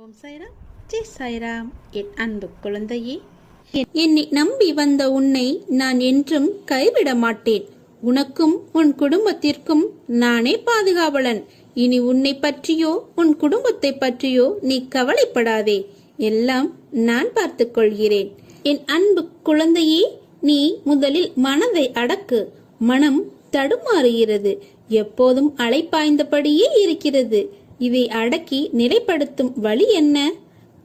ஓம் சாய்ராம். ஜெய் சாய்ராம். என் அன்பு குழந்தையே. என்னை நம்பி வந்த உன்னை நான் என்றும் கைவிட மாட்டேன் உனக்கும் உன் குடும்பத்திற்கும் நானே பாதுகாவலன். இனி உன்னை பற்றியோ உன் குடும்பத்தை பற்றியோ நீ கவலைப்படாதே. எல்லாம் நான் பார்த்துக் கொள்கிறேன். என் அன்பு குழந்தையே நீ முதலில் மனதை அடக்கு. மனம் தடுமாறுகிறது. எப்போதும் அலைப்பாய்ந்தபடியே இருக்கிறது. இதை அடக்கி நிலைப்படுத்தும் வழி என்ன?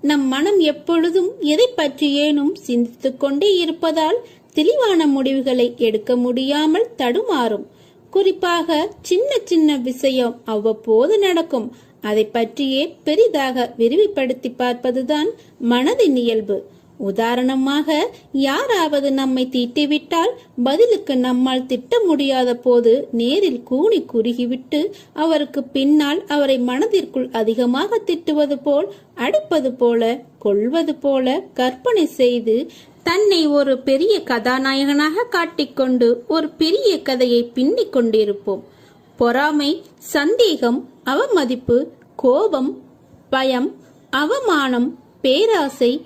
நம் மனம் எப்பொழுதும் எதை பற்றியேனும் சிந்தித்துக் கொண்டே இருப்பதால் தெளிவான முடிவுகளை எடுக்க முடியாமல் தடுமாறும். குறிப்பாக சின்ன சின்ன விஷயம் அவ்வப்போது நடக்கும். அதை பற்றியே பெரிதாக விரிவுபடுத்தி பார்ப்பதுதான் மனதின் இயல்பு. உதாரணமாக யாராவது நம்மை தீட்டிவிட்டால் பதிலுக்கு நம்மால் திட்ட முடியாத போது நேரில் கூனி குறுகிவிட்டு அவருக்கு பின்னால் அவரை மனதிற்குள் அதிகமாக திட்டுவது போல் அடிப்பது போல கொள்வது போல கற்பனை செய்து தன்னை ஒரு பெரிய கதாநாயகனாக காட்டிக்கொண்டு ஒரு பெரிய கதையை பின்னிக் கொண்டிருப்போம். பொறாமை சந்தேகம் அவமதிப்பு கோபம் பயம் அவமானம் பேராசை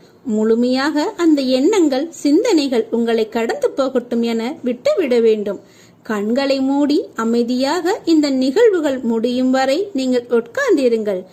முழுமையாக அந்த எண்ணங்கள் சிந்தனைகள் உங்களை கடந்து போகட்டும் என விட்டுவிட வேண்டும். கண்களை மூடி அமைதியாக இந்த நிகழ்வுகள் முடியும் வரை நீங்கள் உட்கார்ந்திருங்கள்.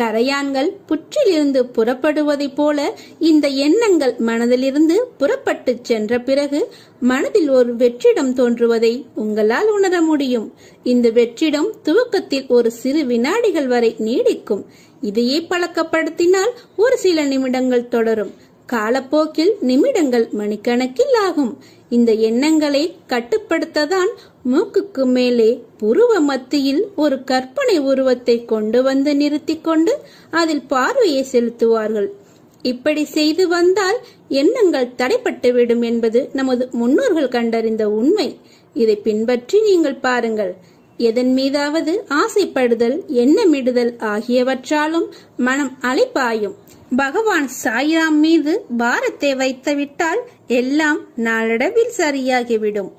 கரையான்கள் புற்றிலிருந்து புறப்படுவதைப் போல இந்த எண்ணங்கள் மனதிலிருந்து புறப்பட்டு சென்ற பிறகு மனதில் ஒரு வெற்றிடம் தோன்றுவதை உங்களால் உணர முடியும். இந்த வெற்றிடம் துவக்கத்தில் ஒரு சிறு வினாடிகள் வரை நீடிக்கும். இதையே பழக்கப்படுத்தினால் ஒரு சில நிமிடங்கள் தொடரும். காலப்போக்கில் நிமிடங்கள் மணிக்கணக்கில் ஆகும். இந்த எண்ணங்களை கட்டுப்படுத்ததான் மூக்குக்கு மேலே புருவ மத்தியில் ஒரு கற்பனை உருவத்தை கொண்டு வந்து நிறுத்தி கொண்டு அதில் பார்வையை செலுத்துவார்கள். இப்படி செய்து வந்தால் எண்ணங்கள் தடைப்பட்டுவிடும் என்பது நமது முன்னோர்கள் கண்டறிந்த உண்மை. இதை பின்பற்றி நீங்கள் பாருங்கள். எதன் மீதாவது ஆசைப்படுதல் எண்ணமிடுதல் ஆகியவற்றாலும் மனம் அலைப்பாயும் பகவான் சாய்ராம் மீது பாரத்தை வைத்துவிட்டால் எல்லாம் நாளடைவில் சரியாகிவிடும்.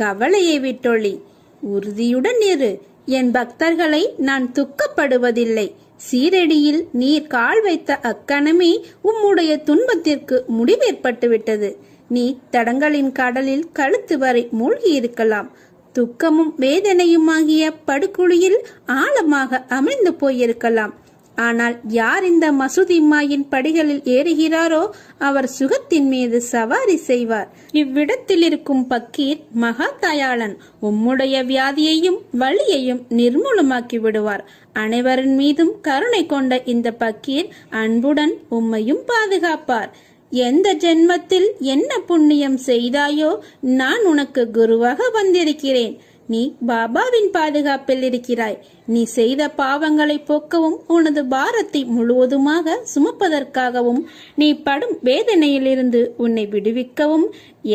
கவலையை விட்டொழி. உறுதியுடன் இரு. என் பக்தர்களை நான் துக்கப்படுவதில்லை. சீரடியில் நீர் கால் வைத்த அக்கணமே உம்முடைய துன்பத்திற்கு முடிவேற்பட்டுவிட்டது. நீ தடங்களின் கடலில் கழுத்து வரை மூழ்கி இருக்கலாம் துக்கமும் வேதனையுமாகிய படுகுழியில் ஆழமாக அமிழ்ந்து போயிருக்கலாம். ஆனால் யார் இந்த மசூதிம்மாயின் படிகளில் ஏறுகிறாரோ அவர் சுகத்தின் மீது சவாரி செய்வார். இவ்விடத்தில் இருக்கும் பக்கீர் மகா தயாளன் உம்முடைய வியாதியையும் வழியையும் நிர்மூலமாக்கி விடுவார். அனைவரின் மீதும் கருணை கொண்ட இந்த பக்கீர் அன்புடன் உம்மையும் பாதுகாப்பார். எந்த ஜென்மத்தில் என்ன புண்ணியம் செய்தாயோ நான் உனக்கு குருவாக வந்திருக்கிறேன். நீ பாபாவின் பாதுகாப்பில் இருக்கிறாய். நீ செய்த பாவங்களை போக்கவும் உனது பாரத்தை முழுவதுமாக சுமப்பதற்காகவும் நீ படும் வேதனையிலிருந்து உன்னை விடுவிக்கவும்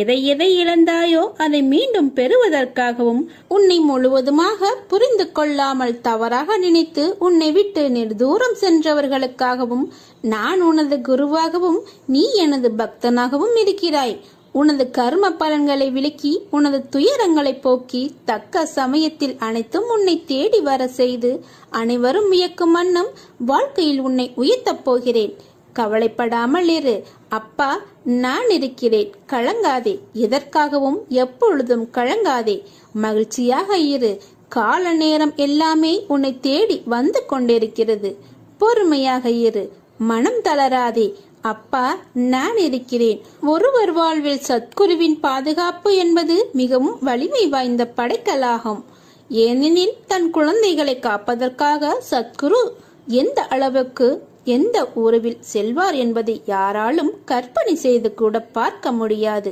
எதை எதை இழந்தாயோ அதை மீண்டும் பெறுவதற்காகவும் உன்னை முழுவதுமாக புரிந்து கொள்ளாமல் தவறாக நினைத்து உன்னை விட்டு நெடுதூரம் சென்றவர்களுக்காகவும் நான் உனது குருவாகவும் நீ எனது பக்தனாகவும் இருக்கிறாய். உனது கர்ம பலன்களை விளக்கி உனது துயரங்களை போக்கி தக்க சமயத்தில் அனைத்தும் உன்னை தேடி வர செய்து அனைவரும் வியக்கும் வண்ணம் வாழ்க்கையில் உன்னை உயர்த்தப் போகிறேன். கவலைப்படாமல் இரு. அப்பா நான் இருக்கிறேன். கலங்காதே. எதற்காகவும் எப்பொழுதும் கலங்காதே. மகிழ்ச்சியாக இரு. கால நேரம் எல்லாமே உன்னை தேடி வந்து கொண்டிருக்கிறது. பொறுமையாக இரு. மனம் தளராதே. அப்பா நான் இருக்கிறேன். ஒருவர் வாழ்வில் சத்குருவின் பாதுகாப்பு என்பது மிகவும் வலிமை வாய்ந்த படைக்கலாகும். ஏனெனில் தன் குழந்தைகளை காப்பதற்காக சத்குரு எந்த அளவுக்கு எந்த உறவில் செல்வார் என்பதை யாராலும் கற்பனை செய்து கூட பார்க்க முடியாது.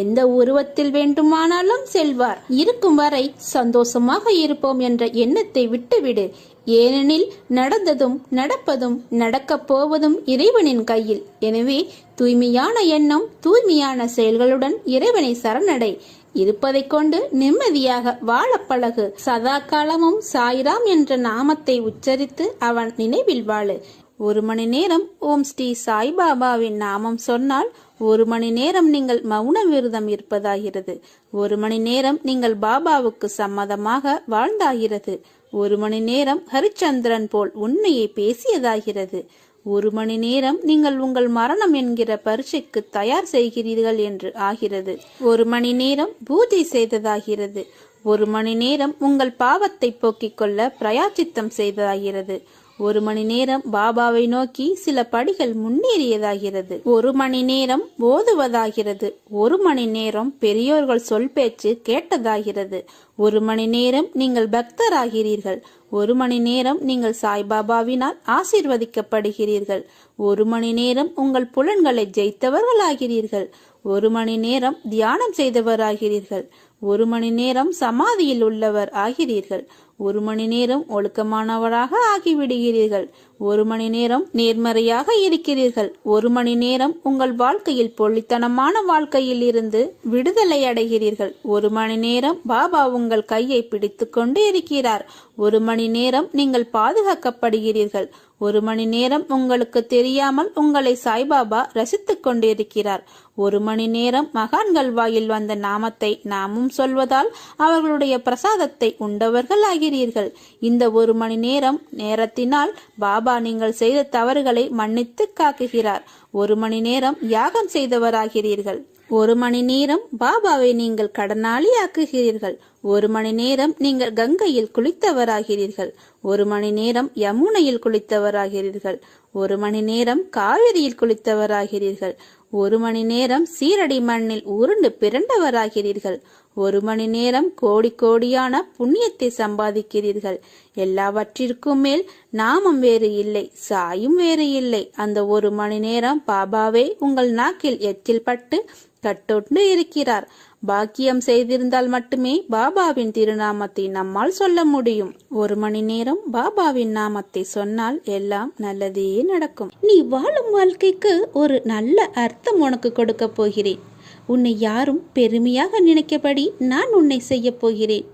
எந்த உருவத்தில் வேண்டுமானாலும் செல்வார். இருக்கும் வரை சந்தோஷமாக இருப்போம் என்ற எண்ணத்தை விட்டுவிடு. ஏனெனில் நடந்ததும் நடப்பதும் நடக்கப் போவதும் இறைவனின் கையில். எனவே தூய்மையான எண்ணம் தூய்மையான செயல்களுடன் இறைவனை சரணடை. இருப்பதைக் கொண்டு நிம்மதியாக வாழப் பழகு. சதா காலமும் சாய்ராம் என்ற நாமத்தை உச்சரித்து அவன் நினைவில் வாழு. ஒரு மணி நேரம் ஓம் ஸ்ரீ சாய்பாபாவின் நாமம் சொன்னால் ஒரு மணி நேரம் நீங்கள் மௌன விரதம் இருப்பதாகிறது. ஒரு மணி நேரம் நீங்கள் பாபாவுக்கு சம்மதமாக வாழ்ந்தாகிறது. ஒரு மணி நேரம் ஹரிச்சந்திரன் போல் உண்மையை பேசியதாகிறது. ஒரு மணி நேரம் நீங்கள் உங்கள் மரணம் என்கிற பரீட்சைக்கு தயார் செய்கிறீர்கள் என்று ஆகிறது. ஒரு மணி நேரம் பூஜை செய்ததாகிறது. ஒரு மணி நேரம் உங்கள் பாவத்தை போக்கிக் கொள்ள பிரயாச்சித்தம் செய்ததாகிறது. ஒரு மணி நேரம் பாபாவை நோக்கி சில படிகள் முன்னேறியதாகிறது. ஒரு மணி நேரம் ஓதுவதாகிறது. ஒரு மணி நேரம் பெரியோர்கள் சொல் பேச்சு கேட்டதாகிறது. ஒரு மணி நேரம் நீங்கள் பக்தராகிறீர்கள். ஒரு மணி நேரம் நீங்கள் சாய்பாபாவினால் ஆசீர்வதிக்கப்படுகிறீர்கள். ஒரு மணி நேரம் உங்கள் புலன்களை ஜெயித்தவர்களாகிறீர்கள். ஒரு மணி நேரம் தியானம் செய்தவராகிறீர்கள். ஒரு மணி நேரம் சமாதியில் உள்ளவர் ஆகிறீர்கள். ஒரு மணி நேரம் ஒழுக்கமானவராக ஆகிவிடுகிறீர்கள். ஒரு மணி நேரம் நேர்மறையாக இருக்கிறீர்கள். ஒரு மணி நேரம் உங்கள் வாழ்க்கையில் பொள்ளித்தனமான வாழ்க்கையில் இருந்து விடுதலை அடைகிறீர்கள். ஒரு மணி நேரம் பாபா உங்கள் கையை பிடித்து கொண்டு இருக்கிறார். ஒரு மணி நேரம் நீங்கள் பாதுகாக்கப்படுகிறீர்கள். ஒரு மணி நேரம் உங்களுக்கு தெரியாமல் உங்களை சாய்பாபா ரசித்துக் கொண்டிருக்கிறார். ஒரு மணி நேரம் மகான்கள் வாயில் வந்த நாமத்தை நாமும் சொல்வதால் அவர்களுடைய பிரசாதத்தை உண்டவர்கள் ஆகிறீர்கள். இந்த ஒரு மணி நேரம் நேரத்தினால் பாபா நீங்கள் செய்த தவறுகளை மன்னித்து காக்குகிறார். ஒரு மணி நேரம் யாகம் செய்தவராகிறீர்கள். ஒரு மணி நேரம் பாபாவை நீங்கள் கடனாளி ஆக்குகிறீர்கள் ஒரு மணி நேரம் நீங்கள் கங்கையில் குளித்தவராகிறீர்கள். ஒரு மணி நேரம் யமுனையில் குளித்தவராகிறீர்கள். ஒரு மணி நேரம் காவிரியில் குளித்தவராகிறீர்கள். ஒரு மணி நேரம் சீரடி மண்ணில் உருண்டு பிறண்டவராகிறீர்கள். ஒரு மணி நேரம் கோடி கோடியான புண்ணியத்தை சம்பாதிக்கிறீர்கள். எல்லாவற்றிற்கும் மேல் நாமம் வேறு இல்லை சாயும் வேறு இல்லை. அந்த ஒரு மணி நேரம் பாபாவே உங்கள் நாக்கில் எச்சில் பட்டு கட்டொண்டு இருக்கிறார். பாக்கியம் செய்திருந்தால் மட்டுமே பாபாவின் திருநாமத்தை நம்மால் சொல்ல முடியும். ஒரு மணி நேரம் பாபாவின் நாமத்தை சொன்னால் எல்லாம் நல்லதே நடக்கும். நீ வாழும் வாழ்க்கைக்கு ஒரு நல்ல அர்த்தம் உனக்கு கொடுக்க போகிறேன். உன்னை யாரும் பெருமையாக நினைக்கபடி நான் உன்னை செய்ய போகிறேன்.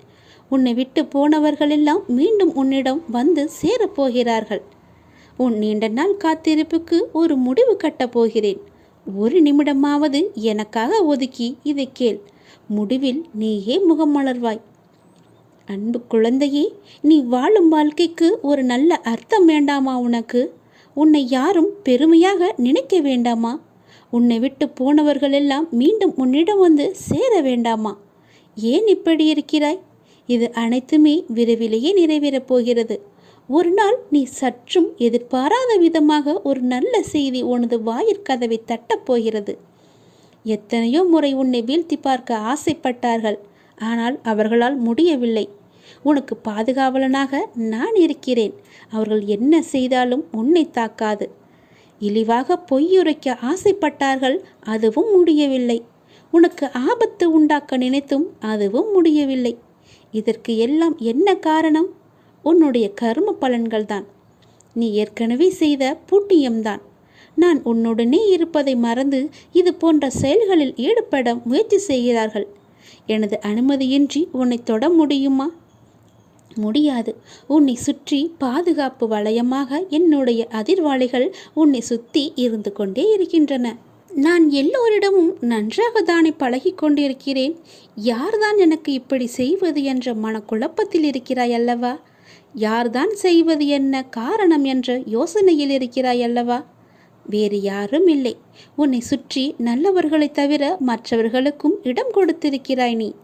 உன்னை விட்டு போனவர்களெல்லாம் மீண்டும் உன்னிடம் வந்து சேரப்போகிறார்கள் உன் நீண்ட நாள் காத்திருப்புக்கு ஒரு முடிவு கட்டப் போகிறேன். ஒரு நிமிடமாவது எனக்காக ஒதுக்கி இதை கேள். முடிவில் நீயே முகம் மலர்வாய். அன்பு குழந்தையே நீ வாழும் வாழ்க்கைக்கு ஒரு நல்ல அர்த்தம் வேண்டாமா உனக்கு? உன்னை யாரும் பெருமையாக நினைக்க வேண்டாமா? உன்னை விட்டு போனவர்கள் எல்லாம் மீண்டும் உன்னிடம் வந்து சேர வேண்டாமா? ஏன் இப்படி இருக்கிறாய்? இது அனைத்துமே விரைவிலேயே நிறைவேறப் போகிறது. ஒரு நாள் நீ சற்றும் எதிர்பாராத விதமாக ஒரு நல்ல செய்தி உனது வாயிற்கதவை தட்டப் போகிறது. எத்தனையோ முறை உன்னை வீழ்த்தி பார்க்க ஆசைப்பட்டார்கள். ஆனால் அவர்களால் முடியவில்லை. உனக்கு பாதுகாவலனாக நான் இருக்கிறேன். அவர்கள் என்ன செய்தாலும் உன்னை தாக்காது. இழிவாக பொய்யுரைக்க ஆசைப்பட்டார்கள் அதுவும் முடியவில்லை. உனக்கு ஆபத்து உண்டாக்க நினைத்தும் அதுவும் முடியவில்லை. இதற்கு எல்லாம் என்ன காரணம்? உன்னுடைய கர்ம பலன்கள்தான். நீ ஏற்கனவே செய்த பூட்டியம்தான். நான் உன்னுடனே இருப்பதை மறந்து இது போன்ற செயல்களில் ஈடுபட முயற்சி செய்கிறார்கள். எனது அனுமதியின்றி உன்னை தொட முடியுமா? முடியாது. உன்னை சுற்றி பாதுகாப்பு வளையமாக என்னுடைய அதிர்வாளிகள் உன்னை சுற்றி இருந்து கொண்டே இருக்கின்றன. நான் எல்லோரிடமும் நன்றாக தானே பழகி கொண்டிருக்கிறேன். யார்தான் எனக்கு இப்படி செய்வது என்ற மனக்குழப்பத்தில் இருக்கிறாய் அல்லவா? யார்தான் செய்வது என்ன காரணம் என்ற யோசனையில் இருக்கிறாய் அல்லவா? வேறு யாரும் இல்லை. உன்னை சுற்றி நல்லவர்களைத் தவிர மற்றவர்களுக்கும் இடம் கொடுத்திருக்கிறாய் நீ.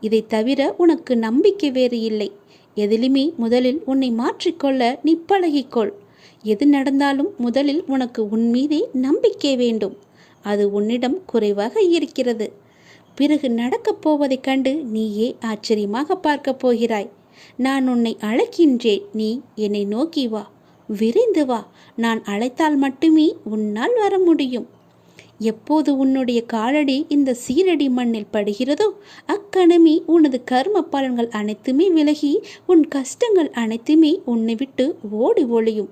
இதை தவிர உனக்கு நம்பிக்கை வேறு இல்லை. எதிலுமே முதலில் உன்னை மாற்றிக்கொள்ள நீ பழகிக்கொள். எது நடந்தாலும் முதலில் உனக்கு உன் மீதே நம்பிக்கை வேண்டும். அது உன்னிடம் குறைவாக இருக்கிறது. பிறகு நடக்கப் போவதைக் கண்டு நீயே ஆச்சரியமாக பார்க்கப் போகிறாய். நான் உன்னை அழைக்கின்றேன். நீ என்னை நோக்கி வா. விரைந்து வா. நான் அழைத்தால் மட்டுமே உன்னால் வர முடியும். எப்போது உன்னுடைய காலடி இந்த சீரடி மண்ணில் படுகிறதோ அக்கணமே உனது கர்ம பலன்கள் அனைத்துமே விலகி உன் கஷ்டங்கள் அனைத்துமே உன்னை விட்டு ஓடி ஒளியும்.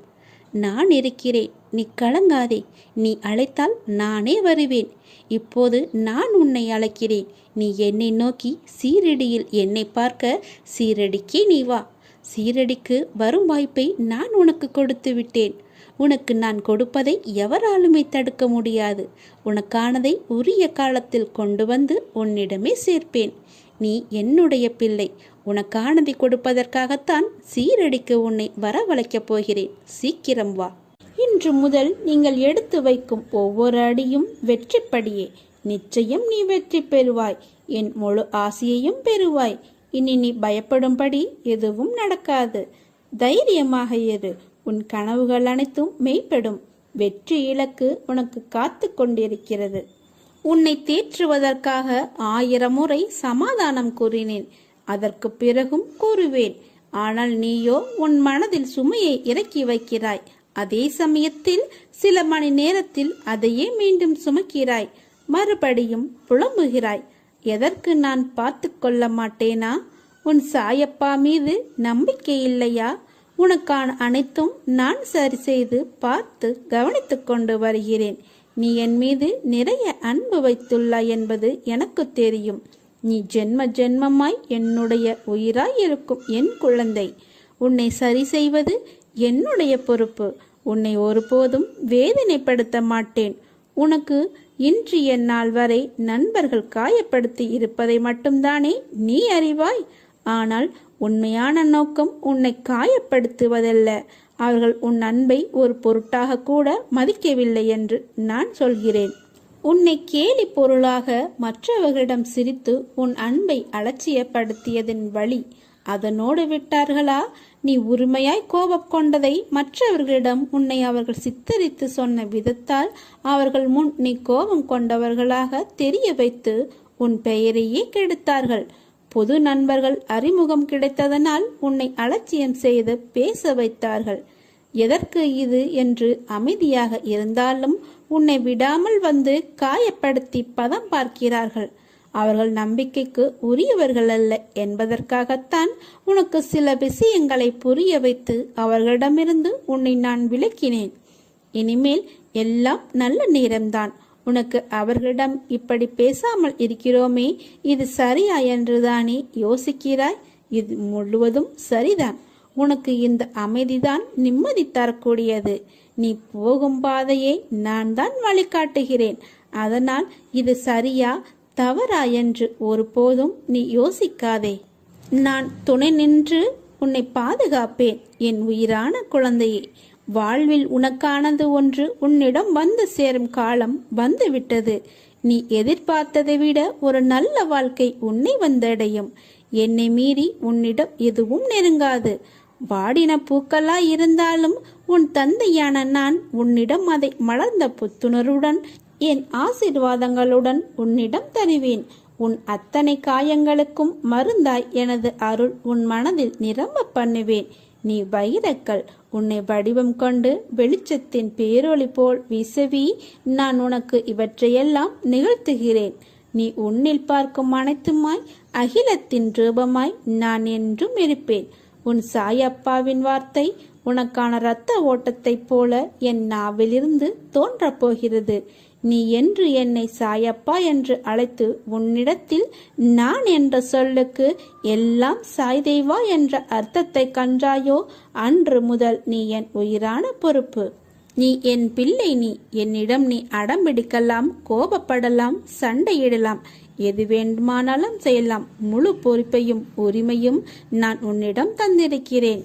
நான் இருக்கிறேன். நீ கலங்காதே. நீ அழைத்தால் நானே வருவேன். இப்போது நான் உன்னை அழைக்கிறேன். நீ என்னை நோக்கி சீரடியில் என்னை பார்க்க சீரடிக்கே நீ வா. சீரடிக்கு வரும் வாய்ப்பை நான் உனக்கு கொடுத்து விட்டேன். உனக்கு நான் கொடுப்பதை எவராலுமே தடுக்க முடியாது. உனக்கானதை உரிய காலத்தில் கொண்டு வந்து உன்னிடமே சேர்ப்பேன். நீ என்னுடைய பிள்ளை. உனக்கானதை கொடுப்பதற்காகத்தான் சீரடிக்கு உன்னை வரவழைக்கப் போகிறேன். சீக்கிரம் வா. இன்று முதல் நீங்கள் எடுத்து வைக்கும் ஒவ்வொரு அடியும் வெற்றிப்படியே. நிச்சயம் நீ வெற்றி பெறுவாய். என் முழு ஆசையையும் பெறுவாய். இனி நீ பயப்படும்படி எதுவும் நடக்காது. தைரியமாக இரு உன் கனவுகள் அனைத்தும் மெய்ப்படும். வெற்றி இலக்கு உனக்கு காத்து கொண்டிருக்கிறது. உன்னை தேற்றுவதற்காக ஆயிரம் முறை சமாதானம் கூறினேன். அதற்கு பிறகும் கூறுவேன். ஆனால் நீயோ உன் மனதில் சுமையை இறக்கி வைக்கிறாய். அதே சமயத்தில் சில மணி நேரத்தில் அதையே மீண்டும் சுமக்கிறாய். மறுபடியும் புலம்புகிறாய். எதற்கு நான் பார்த்து கொள்ள மாட்டேனா? உன் சாயப்பா மீது நம்பிக்கை இல்லையா? உனக்கான அனைத்தும் நான் சரி செய்து பார்த்து கவனித்துக் கொண்டு வருகிறேன். நீ என் மீது நிறைய அன்பு வைத்துள்ளாய் என்பது எனக்கு தெரியும். நீ ஜென்ம ஜென்மமாய் என்னுடைய உயிராய் இருக்கும் என் குழந்தை. உன்னை சரி செய்வது என்னுடைய பொறுப்பு. உன்னை ஒருபோதும் வேதனைப்படுத்த மாட்டேன். உனக்கு இன்றைய நாள் வரை நண்பர்கள் காயப்படுத்தி இருப்பதை மட்டும்தானே நீ அறிவாய்? ஆனால் உண்மையான நோக்கம் உன்னை காயப்படுத்துவதல்ல. அவர்கள் உன் அன்பை ஒரு பொருட்டாக கூட மதிக்கவில்லை என்று நான் சொல்கிறேன். உன்னை கேலி பொருளாக மற்றவர்களிடம் சிரித்து உன் அன்பை அலட்சியப்படுத்தியதன் வழி அதனோடு விட்டார்களா? நீ உரிமையாய் கோபம் கொண்டதை மற்றவர்களிடம் உன்னை அவர்கள் சித்தரித்து சொன்ன விதத்தால் அவர்கள் முன் நீ கோபம் கொண்டவர்களாக தெரிய வைத்து உன் பெயரையே கெடுத்தார்கள். பொது நண்பர்கள் அறிமுகம் கிடைத்ததனால் உன்னை அலட்சியம் செய்து பேச வைத்தார்கள். எதற்கு இது என்று அமைதியாக இருந்தாலும் உன்னை விடாமல் வந்து காயப்படுத்தி பதம் பார்க்கிறார்கள். அவர்கள் நம்பிக்கைக்கு உரியவர்கள் அல்ல என்பதற்காகத்தான் உனக்கு சில விஷயங்களை புரிய வைத்து அவர்களிடமிருந்து உன்னை நான் விளக்கினேன் இனிமேல் எல்லாம் நல்ல நேரம்தான். உனக்கு அவர்களிடம் இப்படி பேசாமல் இருக்கிறோமே இது சரியா என்றுதானே யோசிக்கிறாய்? இது முழுவதும் சரிதான். உனக்கு இந்த அமைதிதான் நிம்மதி தரக்கூடியது. நீ போகும் பாதையை நான் தான் வழிகாட்டுகிறேன். அதனால் இது சரியா தவறா என்று ஒருபோதும் நீ யோசிக்காதே. நான் துணை நின்று உன்னை பாதுகாப்பேன். என் உயிரான குழந்தையே வாழ்வில் உனக்கானது ஒன்று உன்னிடம் வந்து சேரும் காலம் வந்துவிட்டது. நீ எதிர்பார்த்ததை விட ஒரு நல்ல வாழ்க்கை உன்னை வந்தடையும். என்னை மீறி உன்னிடம் எதுவும் நெருங்காது. வாடின பூக்களா இருந்தாலும் உன் தந்தையான நான் உன்னிடம் அதை மலர்ந்த புத்துணர்வுடன் என் ஆசீர்வாதங்களுடன் உன்னிடம் தருவேன். உன் அத்தனை காயங்களுக்கும் மருந்தாய் எனது அருள் உன் மனதில் நிரம்ப பண்ணுவேன். நீ வைரக்கல் உன்னை வடிவம் கொண்டு வெளிச்சத்தின் பேரொளி போல் விசவி நான் உனக்கு இவற்றையெல்லாம் நிகழ்த்துகிறேன். நீ உன்னில் பார்க்கும் அனைத்துமாய் அகிலத்தின் ரூபமாய் நான் என்றும் இருப்பேன். உன் சாயப்பாவின் வார்த்தை உனக்கான இரத்த ஓட்டத்தைப் போல என் நாவிலிருந்து தோன்றப் போகிறது. நீ என்று என்னை சாயப்பா என்று அழைத்து உன்னிடத்தில் நான் என்ற சொல்லுக்கு எல்லாம் சாய்தேவா என்ற அர்த்தத்தை கன்றாயோ அன்று முதல் நீ என் உயிரான பொறுப்பு. நீ என் பிள்ளை நீ. என்னிடம் நீ அடம்பிடிக்கலாம் கோபப்படலாம் சண்டையிடலாம். எது வேண்டுமானாலும் செய்யலாம். முழு பொறுப்பையும் உரிமையும் நான் உன்னிடம் தந்திருக்கிறேன்.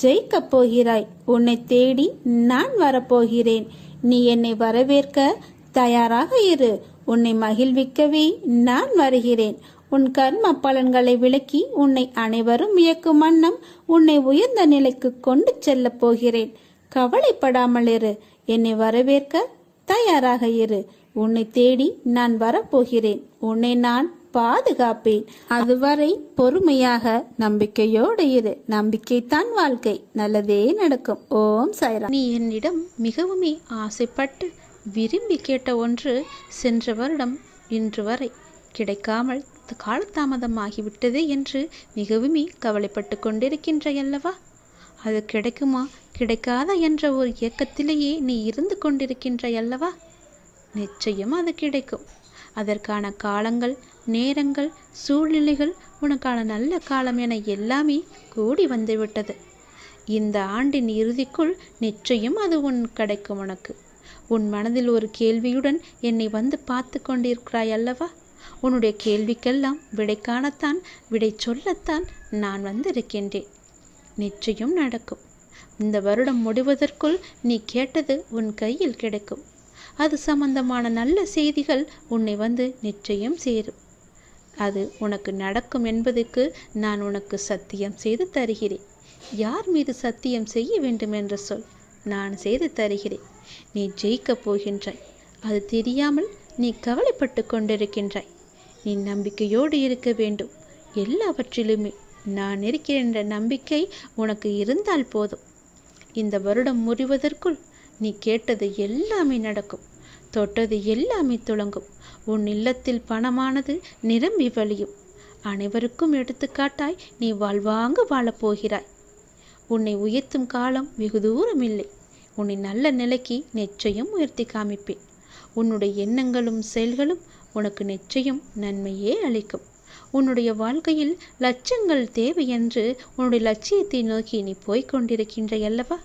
ஜெயிக்கப் போகிறாய் உன்னை தேடி நான் வரப்போகிறேன். நீ என்னை வரவேற்க தயாராக இரு. உன்னை மகிழ்விக்கவே நான் வருகிறேன். உன் கர்ம பலன்களை விளக்கி உன்னை அனைவரும் வியக்கும் வண்ணம் உன்னை உயர்ந்த நிலைக்கு கொண்டு செல்லப் போகிறேன். கவலைப்படாமல் இரு. என்னை வரவேற்க தயாராக இரு. உன்னை தேடி நான் வரப்போகிறேன். உன்னை நான் பாதுகாப்பேன். அதுவரை பொறுமையாக நம்பிக்கையோடு இரு. நம்பிக்கைத்தான் வாழ்க்கை. நல்லதே நடக்கும். ஓம் சாய்ராம். நீ என்னிடம் மிகவுமே ஆசைப்பட்டு விரும்பி கேட்ட ஒன்று சென்ற வருடம் இன்று வரை கிடைக்காமல் காலதாமதமாகிவிட்டதே என்று மிகவுமே கவலைப்பட்டு கொண்டிருக்கின்ற அல்லவா? அது கிடைக்குமா? கிடைக்காதா என்ற ஒரு இயக்கத்திலேயே நீ இருந்து கொண்டிருக்கின்ற அல்லவா? நிச்சயம் அது கிடைக்கும். அதற்கான காலங்கள் நேரங்கள் சூழ்நிலைகள் உனக்கான நல்ல காலம் என எல்லாமே கூடி வந்துவிட்டது. இந்த ஆண்டின் இறுதிக்குள் நிச்சயம் அது உன் கிடைக்கும் உனக்கு. உன் மனதில் ஒரு கேள்வியுடன் என்னை வந்து பார்த்து கொண்டிருக்கிறாய் அல்லவா? உன்னுடைய கேள்விக்கெல்லாம் விடை காணத்தான் விடை சொல்லத்தான் நான் வந்திருக்கின்றேன். நிச்சயம் நடக்கும். இந்த வருடம் முடிவதற்குள் நீ கேட்டது உன் கையில் கிடைக்கும். அது சம்பந்தமான நல்ல செய்திகள் உன்னை வந்து நிச்சயம் சேரும். அது உனக்கு நடக்கும் என்பதற்கு நான் உனக்கு சத்தியம் செய்து தருகிறேன். யார் மீது சத்தியம் செய்ய வேண்டும் என்று சொல் நான் செய்து தருகிறேன். நீ ஜெயிக்கப் போகின்றாய். அது தெரியாமல் நீ கவலைப்பட்டு கொண்டிருக்கின்றாய். நீ நம்பிக்கையோடு இருக்க வேண்டும். எல்லாவற்றிலுமே நான் இருக்கிறேன் என்ற நம்பிக்கை உனக்கு இருந்தால் போதும். இந்த வருடம் முடிவதற்குள் நீ கேட்டது எல்லாமே நடக்கும். தொட்டது எல்லாமே துளங்கும். உன் இல்லத்தில் பணமானது நிரம்பி வழியும். அனைவருக்கும் எடுத்துக்காட்டாய் நீ வாழ்வாங்க வாழப் போகிறாய். உன்னை உயர்த்தும் காலம் வெகு தூரம் இல்லை. உன்னை நல்ல நிலைக்கு நிச்சயம் உயர்த்தி காமிப்பேன். உன்னுடைய எண்ணங்களும் செயல்களும் உனக்கு நிச்சயம் நன்மையே அளிக்கும். உன்னுடைய வாழ்க்கையில் லட்சங்கள் தேவை என்று உன்னுடைய லட்சியத்தை நோக்கி நீ போய்க் கொண்டிருக்கின்ற அல்லவா?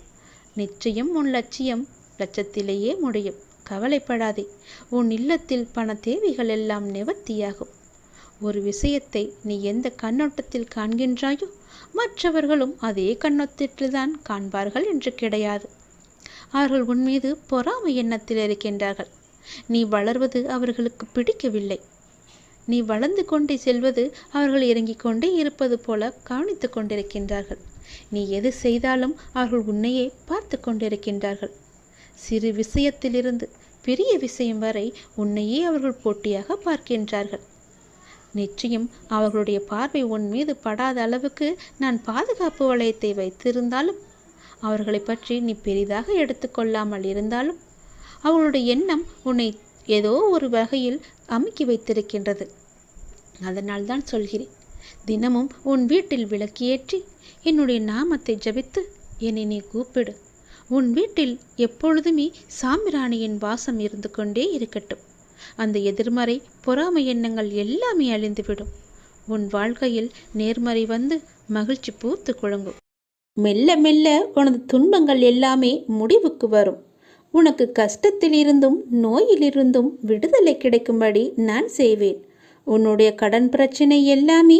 நிச்சயம் உன் லட்சியம் லட்சத்திலேயே முடியும். கவலைப்படாதே. உன் இல்லத்தில் பண தேவைகள் எல்லாம் நிவர்த்தியாகும். ஒரு விஷயத்தை நீ எந்த கண்ணோட்டத்தில் காண்கின்றாயோ மற்றவர்களும் அதே கண்ணோட்டத்தில்தான் காண்பார்கள் என்று கிடையாது. அவர்கள் உன் மீது பொறாமை எண்ணத்தில் இருக்கின்றார்கள். நீ வளர்வது அவர்களுக்கு பிடிக்கவில்லை. நீ வளர்ந்து கொண்டே செல்வது அவர்கள் இறங்கிக் கொண்டே இருப்பது போல கவனித்து கொண்டிருக்கின்றார்கள். நீ எது செய்தாலும் அவர்கள் உன்னையே பார்த்து கொண்டிருக்கின்றார்கள். சிறு விஷயத்திலிருந்து பெரிய விஷயம் வரை உன்னையே அவர்கள் போட்டியாக பார்க்கின்றார்கள். நிச்சயம் அவர்களுடைய பார்வை உன் மீது படாத அளவுக்கு நான் பாதுகாப்பு வளையத்தை வைத்திருந்தாலும் அவர்களை பற்றி நீ பெரிதாக எடுத்துக்கொள்ளாமல் இருந்தாலும் அவர்களுடைய எண்ணம் உன்னை ஏதோ ஒரு வகையில் அமுக்கி வைத்திருக்கின்றது. அதனால் தான் சொல்கிறேன் தினமும் உன் வீட்டில் விளக்கியேற்றி என்னுடைய நாமத்தை ஜபித்து என்னை நீ கூப்பிடு. உன் வீட்டில் எப்பொழுதுமே சாம்பிராணியின் வாசம் இருந்து கொண்டே இருக்கட்டும். அந்த எதிர்மறை பொறாமை எண்ணங்கள் எல்லாமே அழிந்துவிடும். உன் வாழ்க்கையில் நேர்மறை வந்து மகிழ்ச்சி பூத்து குழங்கும் மெல்ல மெல்ல உனது துன்பங்கள் எல்லாமே முடிவுக்கு வரும். உனக்கு கஷ்டத்திலிருந்தும் நோயிலிருந்தும் விடுதலை கிடைக்கும்படி நான் செய்வேன். உன்னுடைய கடன் பிரச்சனை எல்லாமே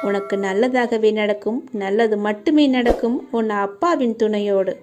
உனக்கு நல்லதாகவே நடக்கும் நல்லது மட்டுமே நடக்கும் உன் அப்பாவின் துணையோடு.